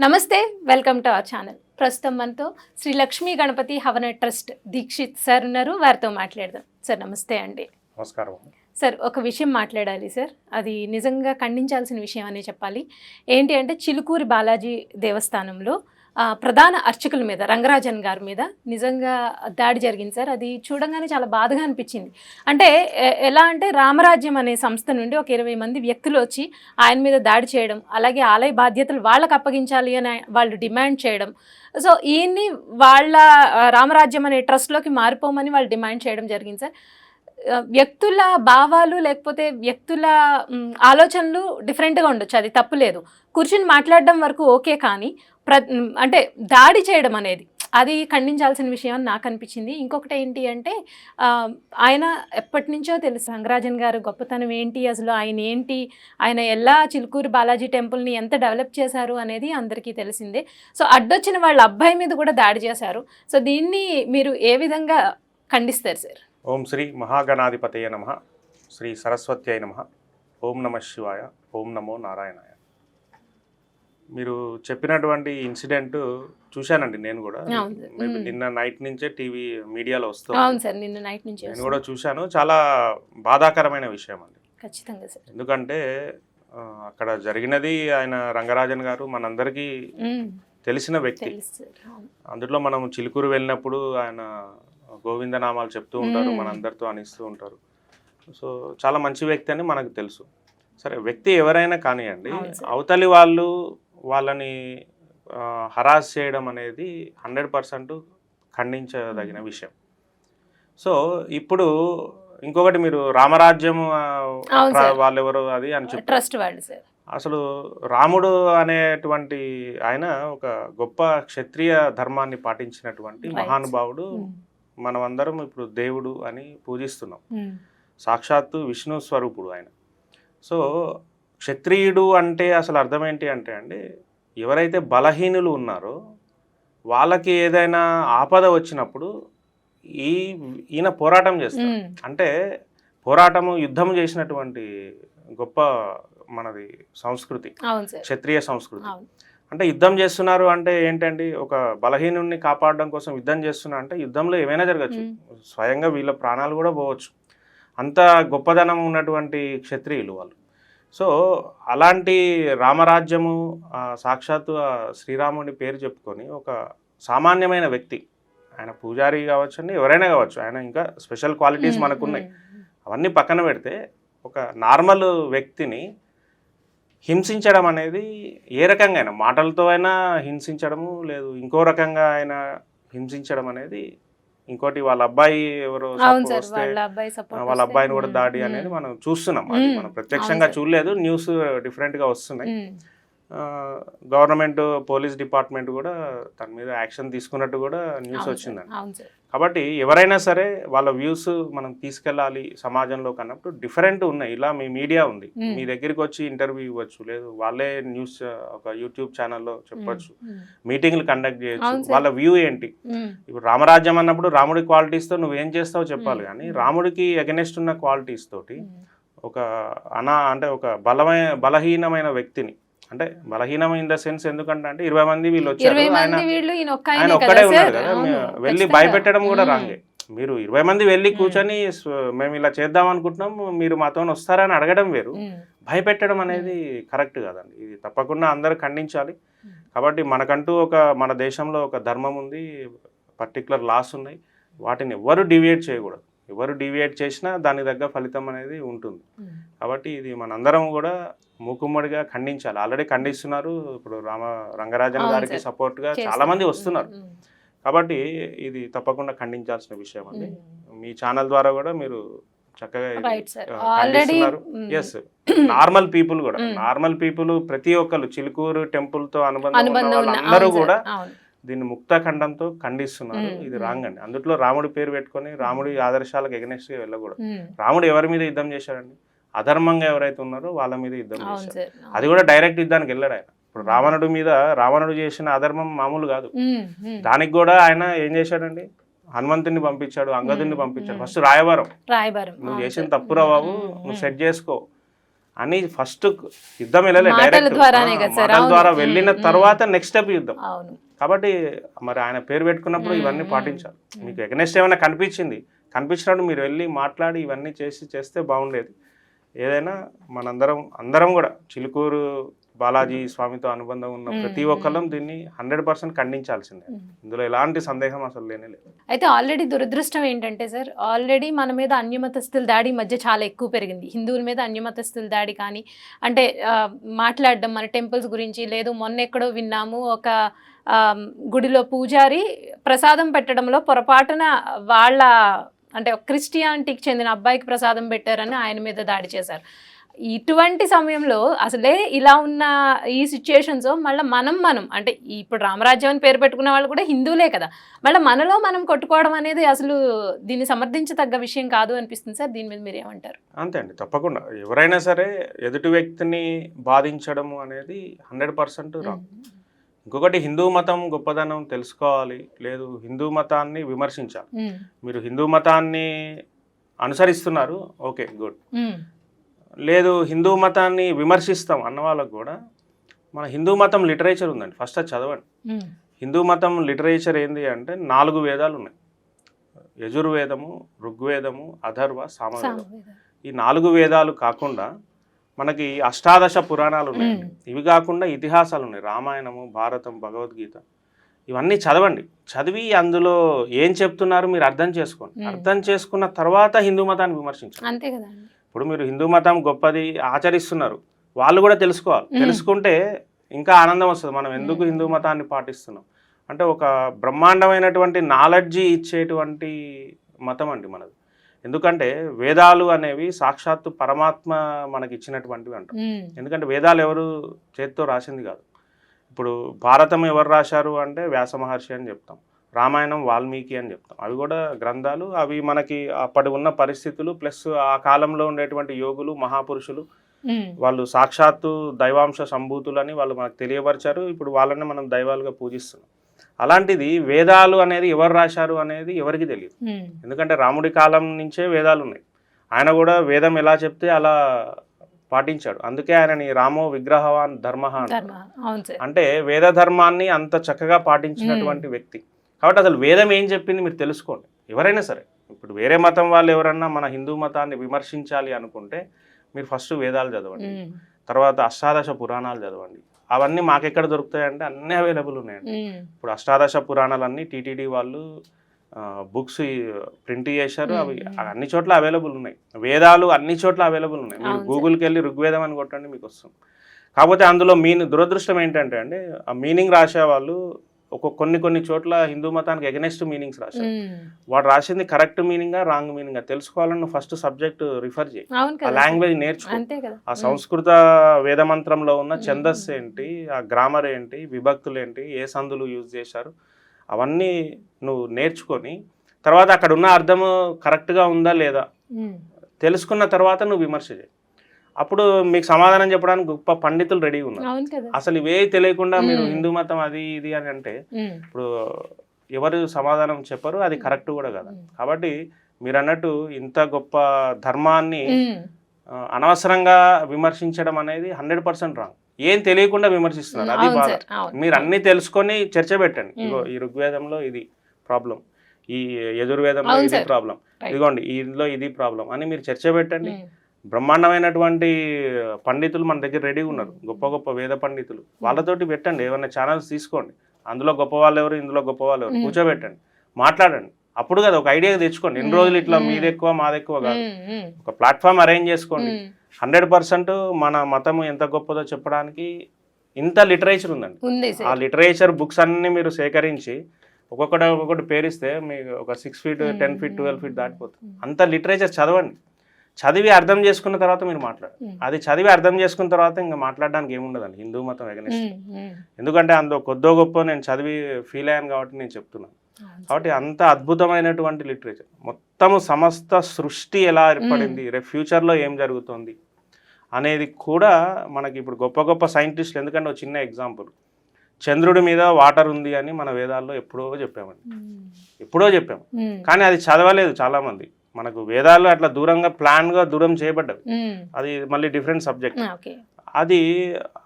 నమస్తే welcome to our channel. ప్రస్తుతం మనతో శ్రీ లక్ష్మీ గణపతి హవన ట్రస్ట్ దీక్షిత్ సార్ ఉన్నారు. వారితో మాట్లాడదాం. సార్ నమస్తే అండి. నమస్కారం సార్ ఒక విషయం మాట్లాడాలి సార్. అది నిజంగా ఖండించాల్సిన విషయం అనే చెప్పాలి. ఏంటి అంటే చిలుకూరి బాలాజీ దేవస్థానంలో ప్రధాన అర్చకుల మీద రంగరాజన్ గారి మీద నిజంగా దాడి జరిగింది సార్. అది చూడంగానే చాలా బాధగా అనిపించింది. అంటే ఎలా అంటే రామరాజ్యం అనే సంస్థ నుండి ఒక ఇరవై మంది వ్యక్తులు వచ్చి ఆయన మీద దాడి చేయడం అలాగే ఆలయ బాధ్యతలు వాళ్ళకి అప్పగించాలి అని వాళ్ళు డిమాండ్ చేయడం. సో ఈయన్ని వాళ్ళ రామరాజ్యం అనే ట్రస్ట్లోకి మారిపోమని వాళ్ళు డిమాండ్ చేయడం జరిగింది సార్. వ్యక్తుల భావాలు లేకపోతే వ్యక్తుల ఆలోచనలు డిఫరెంట్గా ఉండొచ్చు. అది తప్పులేదు కూర్చుని మాట్లాడడం వరకు ఓకే కానీ ప్ర అంటే దాడి చేయడం అనేది అది ఖండించాల్సిన విషయం అని నాకు అనిపించింది. ఇంకొకటి ఏంటి అంటే ఆయన ఎప్పటి నుంచో తెలుసు సంగరాజన్ గారు గొప్పతనం ఏంటి అసలు ఆయన ఏంటి ఆయన ఎలా చిలుకూరు బాలాజీ టెంపుల్ని ఎంత డెవలప్ చేశారు అనేది అందరికీ తెలిసిందే. సో అడ్డొచ్చిన వాళ్ళ అబ్బాయి మీద కూడా దాడి చేశారు. సో దీన్ని మీరు ఏ విధంగా ఖండిస్తారు సార్? ఓం శ్రీ మహాగణాధిపతయ నమ శ్రీ సరస్వత్యై నమ ఓం నమ శివాయ ఓం నమో నారాయణాయ మీరు చెప్పినటువంటి ఇన్సిడెంట్ చూశానండి నేను కూడా. నిన్న నైట్ నుంచే టీవీ మీడియాలో వస్తుంది అవును సార్ నిన్న నైట్ నుంచి నేను. కూడా చూశాను చాలా బాధాకరమైన విషయం అండి ఖచ్చితంగా సార్ ఎందుకంటే అక్కడ జరిగినది ఆయన రంగరాజన్ గారు మనందరికీ. తెలిసిన వ్యక్తి. అందులో మనం చిలుకూరు వెళ్ళినప్పుడు ఆయన గోవిందనామాలు చెప్తూ ఉంటారు. మనందరితో అనిస్తూ ఉంటారు సో చాలా మంచి వ్యక్తి అని మనకు తెలుసు సరే వ్యక్తి ఎవరైనా కానివ్వండి. అవతలి వాళ్ళు వాళ్ళని హరాస్ చేయడం అనేది హండ్రెడ్ పర్సెంట్ ఖండించదగిన విషయం సో ఇప్పుడు ఇంకొకటి మీరు రామరాజ్యం. వాళ్ళెవరు అది అని చెప్పారు ట్రస్ట్ వాళ్ళు సార్ అసలు రాముడు అనేటువంటి ఆయన ఒక గొప్ప క్షత్రియ ధర్మాన్ని పాటించినటువంటి. మహానుభావుడు మ్మ్. మనమందరం ఇప్పుడు దేవుడు అని పూజిస్తున్నాం. సాక్షాత్తు విష్ణు స్వరూపుడు ఆయన సో క్షత్రియుడు అంటే అసలు అర్థం ఏంటి అంటే అండి ఎవరైతే బలహీనులు ఉన్నారో వాళ్ళకి ఏదైనా ఆపద వచ్చినప్పుడు ఈ ఈయన పోరాటం చేస్తారు. అంటే పోరాటము యుద్ధం చేసినటువంటి గొప్ప మనది సంస్కృతి క్షత్రియ సంస్కృతి అంటే యుద్ధం చేస్తున్నారు అంటే ఏంటండి ఒక బలహీనుడిని కాపాడడం కోసం యుద్ధం చేస్తున్నా అంటే యుద్ధంలో ఏమైనా జరగచ్చు. స్వయంగా వీళ్ళ ప్రాణాలు కూడా పోవచ్చు అంత గొప్పదనం ఉన్నటువంటి క్షత్రియులు వాళ్ళు సో అలాంటి రామరాజ్యము సాక్షాత్తు ఆ శ్రీరాముడి పేరు చెప్పుకొని ఒక సామాన్యమైన వ్యక్తి ఆయన పూజారి కావచ్చండి ఎవరైనా కావచ్చు ఆయన ఇంకా స్పెషల్ క్వాలిటీస్. మనకున్నాయి. అవన్నీ పక్కన పెడితే ఒక నార్మల్ వ్యక్తిని హింసించడం అనేది ఏ రకంగా అయినా మాటలతో అయినా హింసించడము లేదు ఇంకో రకంగా అయినా హింసించడం అనేది ఇంకోటి వాళ్ళ అబ్బాయి ఎవరో వాళ్ళ అబ్బాయిని కూడా దాడి అనేది మనం చూస్తున్నాం అది. మనం ప్రత్యక్షంగా. చూడలేదు న్యూస్ డిఫరెంట్గా వస్తున్నాయి గవర్నమెంట్ పోలీస్ డిపార్ట్మెంట్ కూడా దాని మీద యాక్షన్ తీసుకున్నట్టు కూడా న్యూస్ వచ్చిందండి కాబట్టి ఎవరైనా సరే వాళ్ళ వ్యూస్ మనం తీసుకెళ్ళాలి సమాజంలో కన్నప్పుడు డిఫరెంట్ ఉన్నాయి ఇలా మీ మీడియా ఉంది. మీ దగ్గరికి వచ్చి ఇంటర్వ్యూ ఇవ్వచ్చు లేదు వాళ్ళే న్యూస్ ఒక యూట్యూబ్ ఛానల్లో చెప్పొచ్చు. మీటింగ్లు కండక్ట్ చేయొచ్చు. వాళ్ళ వ్యూ ఏంటి. ఇప్పుడు రామరాజ్యం అన్నప్పుడు రాముడి క్వాలిటీస్తో నువ్వేం చేస్తావో చెప్పాలి. కానీ. రాముడికి అగెనెస్ట్ ఉన్న క్వాలిటీస్ తోటి. ఒక అనా అంటే ఒక బలమైన బలహీనమైన వ్యక్తిని అంటే బలహీనం ఇన్ ద సెన్స్ ఎందుకంటే అంటే ఇరవై మంది వీళ్ళు వచ్చారు ఆయన ఒక్కడే సార్ కదా వెళ్ళి. భయపెట్టడం కూడా. రాంగే మీరు ఇరవై మంది వెళ్ళి. కూర్చొని మేము ఇలా చేద్దాం అనుకుంటున్నాం మీరు మాతో వస్తారని అడగడం వేరు. భయపెట్టడం అనేది కరెక్ట్ కాదండి ఇది తప్పకుండా అందరూ ఖండించాలి. కాబట్టి మనకంటూ ఒక మన దేశంలో ఒక ధర్మం ఉంది పర్టికులర్ లాస్ ఉన్నాయి వాటిని ఎవరు డివియేట్ చేయకూడదు ఎవరు డివియేట్ చేసినా దాని తగ్గ ఫలితం అనేది ఉంటుంది. కాబట్టి ఇది మనందరం కూడా మూకుమ్మడిగా ఖండించాలి ఆల్రెడీ ఖండిస్తున్నారు ఇప్పుడు రామ రంగరాజన్ గారికి సార్. సపోర్ట్గా చాలా చేస్తారు. మంది వస్తున్నారు. కాబట్టి ఇది తప్పకుండా ఖండించాల్సిన విషయం అండి. మీ ఛానల్ ద్వారా కూడా మీరు చక్కగా. ఎస్ నార్మల్ పీపుల్ కూడా. నార్మల్ పీపుల్ ప్రతి ఒక్కరు చిలుకూరు టెంపుల్తో అనుబంధం సార్, కూడా దీన్ని ముక్తఖండంతో ఖండిస్తున్నారు. ఇది. రాంగ్ అండి అందులో రాముడి పేరు పెట్టుకొని రాముడి ఆదర్శాలకు ఎగనెస్ట్గా వెళ్ళకూడదు. రాముడు ఎవరి మీద యుద్ధం చేశాడండి అధర్మంగా ఎవరైతే ఉన్నారో వాళ్ళ మీద యుద్ధం చేశారు అది కూడా డైరెక్ట్ యుద్ధానికి వెళ్ళాడు ఆయన ఇప్పుడు రావణుడి మీద రావణుడు చేసిన అధర్మం మామూలు కాదు. దానికి కూడా ఆయన ఏం చేశాడండి హనుమంతుని పంపించాడు అంగదుని మ్మ్. పంపించాడు. ఫస్ట్ రాయవరం రాయబారం నువ్వు చేసిన. తప్పురా బాబు. నువ్వు. సెట్ చేసుకో అని ఫస్ట్ యుద్ధం వెళ్ళలే మాటల డైరెక్ట్ మాటల. ద్వారా వెళ్ళిన. తర్వాత నెక్స్ట్ స్టెప్ యుద్ధం కాబట్టి మరి ఆయన పేరు పెట్టుకున్నప్పుడు ఇవన్నీ. పాటించాలి మీకు ఎగనెస్ట్ ఏమైనా కనిపించింది కనిపించినప్పుడు మీరు వెళ్ళి మాట్లాడి ఇవన్నీ చేసి చేస్తే బాగుండేది ఏదైనా మనందరం అందరం కూడా చిలుకూరు బాలాజీ స్వామితో అనుబంధం ఉన్న ప్రతి. ఒక్కళ్ళం దీన్ని హండ్రెడ్ పర్సెంట్ ఖండించాల్సిందే. ఇందులో ఎలాంటి సందేహం అసలు లేనే లేదు. అయితే ఆల్రెడీ దురదృష్టం ఏంటంటే సార్ ఆల్రెడీ మన మీద అన్యమతస్తుల దాడి మధ్య చాలా ఎక్కువ పెరిగింది. హిందువుల మీద అన్యమతస్తుల దాడి కానీ అంటే మాట్లాడడం మన టెంపుల్స్ గురించి లేదు మొన్న ఎక్కడో విన్నాము ఒక గుడిలో పూజారి ప్రసాదం పెట్టడంలో పొరపాటున వాళ్ళ అంటే క్రిస్టియానిటీకి చెందిన అబ్బాయికి ప్రసాదం పెట్టారని ఆయన మీద దాడి చేశారు. ఇటువంటి సమయంలో అసలే ఇలా ఉన్న ఈ సిచ్యుయేషన్స్ మళ్ళీ మనం మనం అంటే ఇప్పుడు రామరాజ్యం అని పేరు పెట్టుకున్న వాళ్ళు కూడా హిందువులే కదా మళ్ళీ మనలో మనం కొట్టుకోవడం అనేది అసలు దీన్ని సమర్థించదగ్గ విషయం కాదు అనిపిస్తుంది సార్. దీని మీద మీరు ఏమంటారు? అంతే అండి తప్పకుండా. ఎవరైనా సరే ఎదుటి వ్యక్తిని బాధించడము అనేది హండ్రెడ్ పర్సెంట్ రాంగ్. ఇంకొకటి హిందూ మతం గొప్పదనం తెలుసుకోవాలి లేదు హిందూ మతాన్ని విమర్శించాలి. మీరు హిందూ మతాన్ని అనుసరిస్తున్నారు ఓకే గుడ్. లేదు హిందూ మతాన్ని విమర్శిస్తాం అన్న వాళ్ళకు కూడా. మన హిందూ మతం లిటరేచర్ ఉందండి ఫస్ట్ అది చదవండి. హిందూ మతం లిటరేచర్ ఏంది అంటే నాలుగు వేదాలు ఉన్నాయి. యజుర్వేదము ఋగ్వేదము అథర్వ సామవేదం. ఈ నాలుగు వేదాలు కాకుండా మనకి అష్టాదశ పురాణాలు ఉన్నాయి. ఇవి కాకుండా ఇతిహాసాలు ఉన్నాయి. రామాయణము భారతం భగవద్గీత. ఇవన్నీ చదవండి. చదివి అందులో ఏం చెప్తున్నారు మీరు అర్థం చేసుకోండి. అర్థం చేసుకున్న తర్వాత హిందూ మతాన్ని విమర్శించండి. అంతే కదండి. ఇప్పుడు మీరు హిందూ మతం గొప్పది ఆచరిస్తున్నారు. వాళ్ళు కూడా తెలుసుకోవాలి. తెలుసుకుంటే ఇంకా ఆనందం వస్తుంది. మనం ఎందుకు. హిందూ మతాన్ని పాటిస్తున్నాం? అంటే ఒక బ్రహ్మాండమైనటువంటి నాలెడ్జి ఇచ్చేటువంటి మతం అండి మనది. ఎందుకంటే వేదాలు అనేవి సాక్షాత్తు పరమాత్మ మనకి ఇచ్చినటువంటివి అంటాం. ఎందుకంటే వేదాలు ఎవరు చేత్తో రాసింది కాదు. ఇప్పుడు భారతం ఎవరు రాశారు అంటే వ్యాస మహర్షి అని చెప్తాం. రామాయణం వాల్మీకి అని చెప్తాం. అవి కూడా గ్రంథాలు. అవి మనకి అప్పటి ఉన్న పరిస్థితులు ప్లస్ ఆ కాలంలో ఉండేటువంటి యోగులు మహాపురుషులు వాళ్ళు సాక్షాత్తు దైవాంశ సంభూతులని వాళ్ళు మనకు తెలియపరిచారు. ఇప్పుడు వాళ్ళని మనం దైవాలుగా పూజిస్తున్నాం. అలాంటిది వేదాలు అనేది ఎవరు రాశారు అనేది ఎవరికి తెలియదు. ఎందుకంటే రాముడి కాలం నుంచే వేదాలు ఉన్నాయి. ఆయన కూడా వేదం ఎలా చెప్తే అలా పాటించాడు. అందుకే ఆయనని రామో విగ్రహవాన్ ధర్మ అంటే వేద ధర్మాన్ని అంత చక్కగా పాటించినటువంటి వ్యక్తి. కాబట్టి అసలు వేదం ఏం చెప్పింది మీరు తెలుసుకోండి. ఎవరైనా సరే ఇప్పుడు వేరే మతం వాళ్ళు ఎవరన్నా మన హిందూ మతాన్ని విమర్శించాలి అనుకుంటే మీరు ఫస్ట్ వేదాలు చదవండి తర్వాత అష్టాదశ పురాణాలు చదవండి. అవన్నీ మాకెక్కడ దొరుకుతాయంటే అన్నీ అవైలబుల్ ఉన్నాయండి. ఇప్పుడు అష్టాదశ పురాణాలన్నీ టీటీడీ వాళ్ళు బుక్స్ ప్రింట్ చేశారు అవి. అన్ని చోట్ల అవైలబుల్ ఉన్నాయి. వేదాలు అన్ని చోట్ల అవైలబుల్ ఉన్నాయి. మీరు. గూగుల్కి వెళ్ళి ఋగ్వేదం అని కొట్టండి మీకు వస్తుంది. కాకపోతే అందులో మీన్ దురదృష్టం ఏంటంటే అండి ఆ మీనింగ్ రాసే వాళ్ళు ఒక కొన్ని కొన్ని చోట్ల హిందూ మతానికి ఎగనెస్ట్ మీనింగ్స్ రాశారు. వాడు రాసింది కరెక్ట్ మీనింగా రాంగ్ మీనింగా తెలుసుకోవాలని నువ్వు ఫస్ట్ సబ్జెక్ట్ రిఫర్ చేయి. ఆ లాంగ్వేజ్ నేర్చుకో. ఆ సంస్కృత వేదమంత్రంలో ఉన్న మ్మ్. ఛందస్సు ఏంటి ఆ గ్రామర్ ఏంటి విభక్తులు ఏంటి ఏ సందులు యూజ్ చేశారు అవన్నీ నువ్వు నేర్చుకొని తర్వాత అక్కడ ఉన్న అర్థము కరెక్ట్గా ఉందా లేదా తెలుసుకున్న తర్వాత నువ్వు విమర్శ చేయి. అప్పుడు మీకు సమాధానం చెప్పడానికి గొప్ప పండితులు రెడీ ఉన్నారు. అసలు ఇవే తెలియకుండా మీరు. హిందూ మతం అది ఇది అని అంటే ఇప్పుడు ఎవరు సమాధానం చెప్పరు అది కరెక్ట్ కూడా కదా. కాబట్టి మీరు అన్నట్టు ఇంత గొప్ప ధర్మాన్ని అనవసరంగా విమర్శించడం అనేది హండ్రెడ్ పర్సెంట్ రాంగ్. ఏం తెలియకుండా విమర్శిస్తున్నారు అది బాధ. మీరు అన్ని తెలుసుకొని చర్చ పెట్టండి. ఇగో ఈ ఋగ్వేదంలో ఇది ప్రాబ్లం ఈ యజుర్వేదంలో ఇది. ప్రాబ్లం. ఇదిగోండి ఇందులో ఇది ప్రాబ్లం అని మీరు చర్చ పెట్టండి. బ్రహ్మాండమైనటువంటి పండితులు మన దగ్గర రెడీ ఉన్నారు. గొప్ప గొప్ప వేద పండితులు. వాళ్ళతోటి పెట్టండి. ఏమైనా ఛానల్స్ తీసుకోండి. అందులో గొప్ప వాళ్ళు ఎవరు ఇందులో గొప్ప వాళ్ళు ఎవరు? మ్మ్. కూర్చోబెట్టండి. మాట్లాడండి. అప్పుడు కదా ఒక ఐడియా తెచ్చుకోండి. ఎన్ని. రోజులు ఇట్లా. మీది ఎక్కువ మాది ఎక్కువ కాదు ఒక ప్లాట్ఫామ్ అరేంజ్ చేసుకోండి. హండ్రెడ్ పర్సెంట్ మన మతం ఎంత గొప్పదో చెప్పడానికి ఇంత లిటరేచర్ ఉందండి. ఉంది ఆ లిటరేచర్ బుక్స్ అన్ని మీరు సేకరించి ఒక్కొక్కటి ఒక్కొక్కటి పేరిస్తే మీకు ఒక six feet. Ten feet twelve feet దాటిపోతుంది. అంత లిటరేచర్ చదవండి. చదివి అర్థం చేసుకున్న తర్వాత మీరు మాట్లాడండి ఉమ్, అది చదివి అర్థం చేసుకున్న తర్వాత ఇంకా మాట్లాడడానికి ఏముండదండి. హిందూ మతం ఎగనిస్ట్ ఎందుకంటే అందులో కొద్దో గొప్ప నేను చదివి ఫీల్ అయ్యాను కాబట్టి నేను చెప్తున్నాను. కాబట్టి అంత అద్భుతమైనటువంటి లిటరేచర్ మొత్తము సమస్త సృష్టి ఎలా ఏర్పడింది రేపు ఫ్యూచర్లో ఏం జరుగుతుంది అనేది కూడా మనకి ఇప్పుడు గొప్ప గొప్ప సైంటిస్టులు ఎందుకంటే ఒక చిన్న ఎగ్జాంపుల్ చంద్రుడి మీద వాటర్ ఉంది అని మన వేదాల్లో ఎప్పుడో చెప్పామండి. ఎప్పుడో చెప్పాము కానీ అది చదవలేదు చాలామంది. మనకు వేదాలు అట్లా దూరంగా ప్లాన్గా దూరం చేయబడ్డవి. అది మళ్ళీ డిఫరెంట్ సబ్జెక్ట్. అది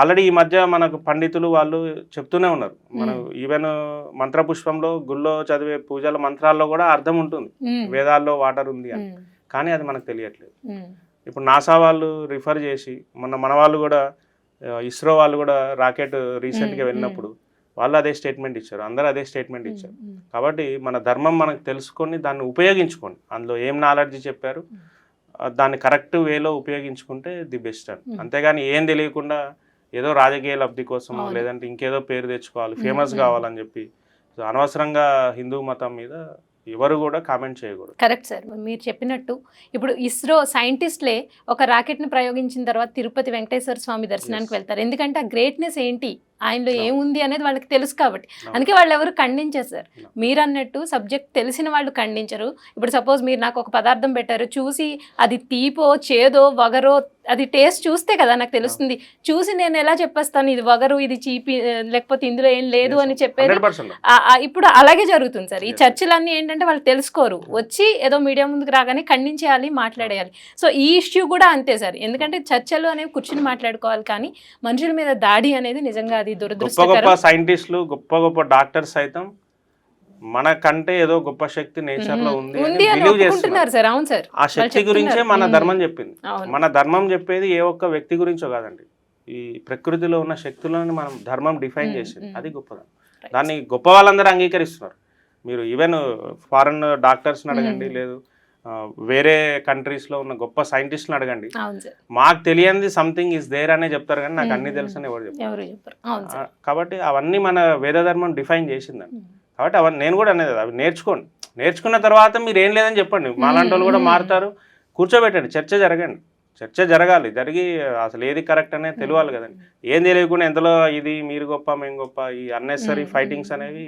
ఆల్రెడీ ఈ మధ్య మనకు పండితులు వాళ్ళు చెప్తూనే ఉన్నారు. మనం ఈవెన్ మంత్రపుష్పంలో గుళ్ళో చదివే పూజల మంత్రాల్లో కూడా అర్థం ఉంటుంది. వేదాల్లో వాటర్ ఉంది అని. కానీ అది మనకు తెలియట్లేదు. ఇప్పుడు నాసా వాళ్ళు రిఫర్ చేసి మొన్న మన వాళ్ళు కూడా ఇస్రో వాళ్ళు కూడా రాకెట్ రీసెంట్గా వెళ్ళినప్పుడు వాళ్ళు అదే స్టేట్మెంట్ ఇచ్చారు అందరూ అదే స్టేట్మెంట్ ఇచ్చారు. కాబట్టి మన ధర్మం మనకు తెలుసుకొని దాన్ని ఉపయోగించుకోండి. అందులో ఏం నాలెడ్జ్ చెప్పారు దాన్ని కరెక్ట్ వేలో ఉపయోగించుకుంటే ది బెస్ట్ అని. అంతేగాని ఏం తెలియకుండా ఏదో రాజకీయ లబ్ధి కోసం. లేదంటే ఇంకేదో పేరు తెచ్చుకోవాలి ఫేమస్. కావాలని చెప్పి. సో అనవసరంగా హిందూ మతం మీద ఎవరు కూడా కామెంట్ చేయకూడదు. కరెక్ట్ సార్ మీరు చెప్పినట్టు ఇప్పుడు ఇస్రో సైంటిస్ట్లే ఒక రాకెట్ని ప్రయోగించిన తర్వాత తిరుపతి వెంకటేశ్వర స్వామి దర్శనానికి. వెళ్తారు. ఎందుకంటే ఆ గ్రేట్నెస్ ఏంటి? ఆయనలో. ఏముంది అనేది వాళ్ళకి తెలుసు కాబట్టి. అందుకే వాళ్ళు ఎవరు ఖండించారు సార్. No. మీరు అన్నట్టు సబ్జెక్ట్ తెలిసిన వాళ్ళు ఖండించరు. ఇప్పుడు సపోజ్ మీరు నాకు ఒక పదార్థం పెట్టారు చూసి అది తీపో చేదో వగరో అది టేస్ట్ చూస్తే కదా నాకు తెలుస్తుంది. చూసి నేను ఎలా చెప్పేస్తాను? ఇది వగరు ఇది చీపి లేకపోతే ఇందులో ఏం లేదు అని చెప్పేది ఇప్పుడు అలాగే జరుగుతుంది సార్. ఈ. చర్చలన్నీ ఏంటంటే వాళ్ళు తెలుసుకోరు. వచ్చి ఏదో మీడియా ముందుకు రాగానే ఖండించేయాలి మాట్లాడేయాలి. సో ఈ ఇష్యూ కూడా అంతే సార్. ఎందుకంటే చర్చలు అనేవి కూర్చుని మాట్లాడుకోవాలి కానీ మనుషుల మీద దాడి అనేది నిజంగా అది గొప్ప గొప్ప సైంటిస్టులు గొప్ప గొప్ప డాక్టర్స్ సైతం మనకంటే ఏదో గొప్ప శక్తి నేచర్లో ఉంది బిలీవ్ చేస్తున్నారు. ఆ శక్తి గురించే. మన. ధర్మం చెప్పింది. మన ధర్మం చెప్పేది ఏ ఒక్క వ్యక్తి గురించో కాదండి. ఈ ప్రకృతిలో ఉన్న శక్తులను మనం ధర్మం డిఫైన్ చేసింది. అది గొప్పదనం. Right. దాన్ని గొప్ప వాళ్ళందరూ అంగీకరిస్తున్నారు. మీరు ఈవెన్ ఫారెన్ డాక్టర్స్ని అడగండి. లేదు వేరే కంట్రీస్లో ఉన్న గొప్ప సైంటిస్ట్ని అడగండి. మాకు తెలియంది సంథింగ్ ఇస్ దేర్ అనే చెప్తారు కానీ నాకు అన్ని. తెలుసు అని ఎవరు చెప్తారు కాబట్టి అవన్నీ మన వేద ధర్మం డిఫైన్ చేసిందండి. కాబట్టి అవన్నీ నేను కూడా అనేది అవి నేర్చుకోండి. నేర్చుకున్న తర్వాత మీరు ఏం లేదని చెప్పండి. మాలాంటి వాళ్ళు కూడా. మారుతారు. కూర్చోబెట్టండి. చర్చ జరగండి. చర్చ జరగాలి. జరిగి అసలు ఏది కరెక్ట్ అనేది తెలియాలి కదండి. ఏం తెలియకుండా ఎంతలో ఇది మీరు గొప్ప మేము గొప్ప ఈ అన్నెసరీ. ఫైటింగ్స్ అనేవి